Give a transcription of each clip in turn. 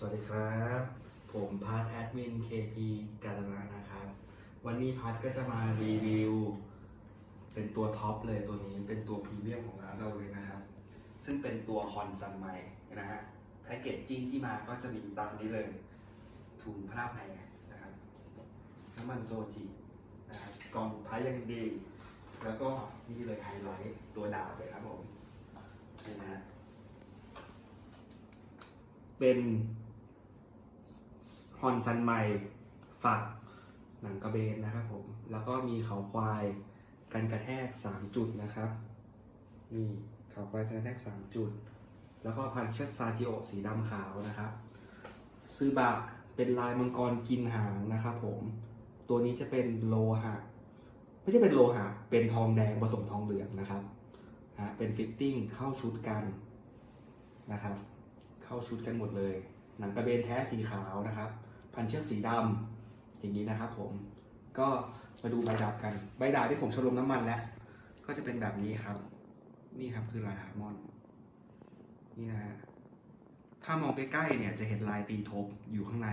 สวัสดีครับ ผมพัทแอดมิน KP กาญนานะครับ วันนี้พัทก็จะมารีวิว เป็นตัวท็อปเลยตัวนี้เป็นตัวพรีเมียมของร้านเราเลยนะครับ ซึ่งเป็นตัวฮอนซันไมนะฮะแพ็กเกจจิ้งที่มาก็จะมีตามนี้เลย ถุงพระแพรนะครับน้ำมันโซจินะครับกล่องท้ายยังดี แล้วก็นี่เลยไฮไลท์ตัวดาวเลยครับผมนี่นะฮะเป็น ฮอนซันไมฝักหนังกระเบนนะครับผม แล้วก็มีเขาควายกันกระแทก 3 จุดนะครับนี่เขาควายกันกระแทก 3 จุด แล้วก็พันเชือกซาจิโอสีดำขาวนะครับซือบะเป็นลายมังกรกินหางนะครับผม ตัวนี้จะเป็นโลหะ ไม่ใช่เป็นโลหะ เป็นทองแดงผสมทองเหลืองนะครับฮะเป็นฟิตติ้งเข้าชุดกันนะครับ เข้าชุดกันหมดเลย หนังกระเบนแท้สีขาวนะครับ พันเชือกสีดำอย่างนี้นะครับผมก็มาดูใบดาบกัน ใบดาบที่ผมชลมน้ำมันแล้ว ก็จะเป็นแบบนี้ครับ นี่ครับคือลายฮาร์มอนนี่นะฮะถ้ามองใกล้ๆเนี่ยจะเห็นลายตีทบอยู่ข้างใน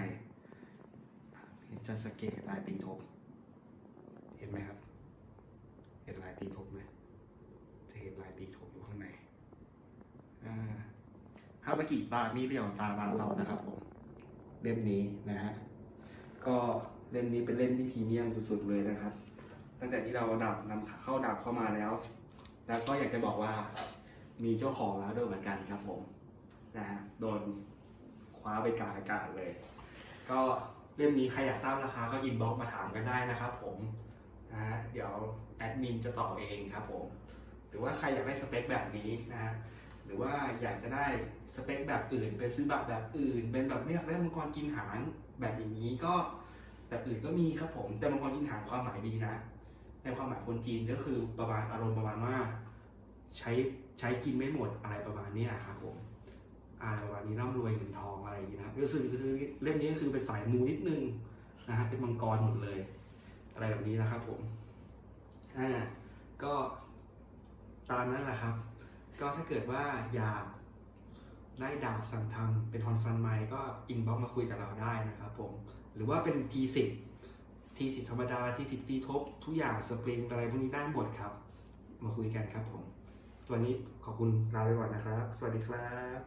จะสงเกตลายตีทบ เห็นไหมครับ เห็นลายตีทบไหมจะเห็นลายตีทบอยู่ข้างใน ฮาบากิตามีเรียวตาร้านเรานะครับผมเล่มนี้นะฮะก็เล่มนี้เป็นเล่มที่พรีเมียมสุดๆเลยนะครับ ตั้งแต่ที่เราดับนำเข้าดับเข้ามาแล้ว แล้วก็อยากจะบอกว่ามีเจ้าของแล้วด้วยเหมือนกันครับผมนะฮะโดนคว้าไปกลางอากาศเลย ก็เล่มนี้ใครอยากทราบราคาก็อินบ็อกมาถามกันได้นะครับผมนะฮะเดี๋ยวแอดมินจะตอบเองครับผม หรือว่าใครอยากได้สเปคแบบนี้นะฮะ หรือว่าอยากจะได้สเปคแบบอื่นเป็นซื้อแบบแบบอื่น เป็นแบบไม่อยากได้มังกรกินหางแบบอย่างนี้ก็แบบอื่นก็มีครับผมแต่มังกรกินหางความหมายดีนะ ในความหมายคนจีนก็คือประมาณอารมณ์ประมาณว่าใช้ใช้กินไม่หมดอะไรประมาณนี้ยครับผมอะไรประมาณนี้ร่ำรวยเงินทองอะไรอย่างนี้นะครับรู้สึกคือเล่มนี้ก็คือเป็นสายมูนิดนึงนะฮะเป็นมังกรหมดเลย อะไรแบบนี้นะครับผมอ่าก็ตามนั้นแหละครับ ก็ถ้าเกิดว่าอยากได้ดาบสั่งทำเป็นฮอนซันไมก็อินบ็อกมาคุยกับเราได้นะครับผม หรือว่าเป็น T10 T10 ธรรมดา T10 ตีทบ ทุกอย่างสปริงอะไรพวกนี้ได้หมดครับ มาคุยกันครับผม วันนี้ขอบคุณลาไปก่อนนะครับ สวัสดีครับ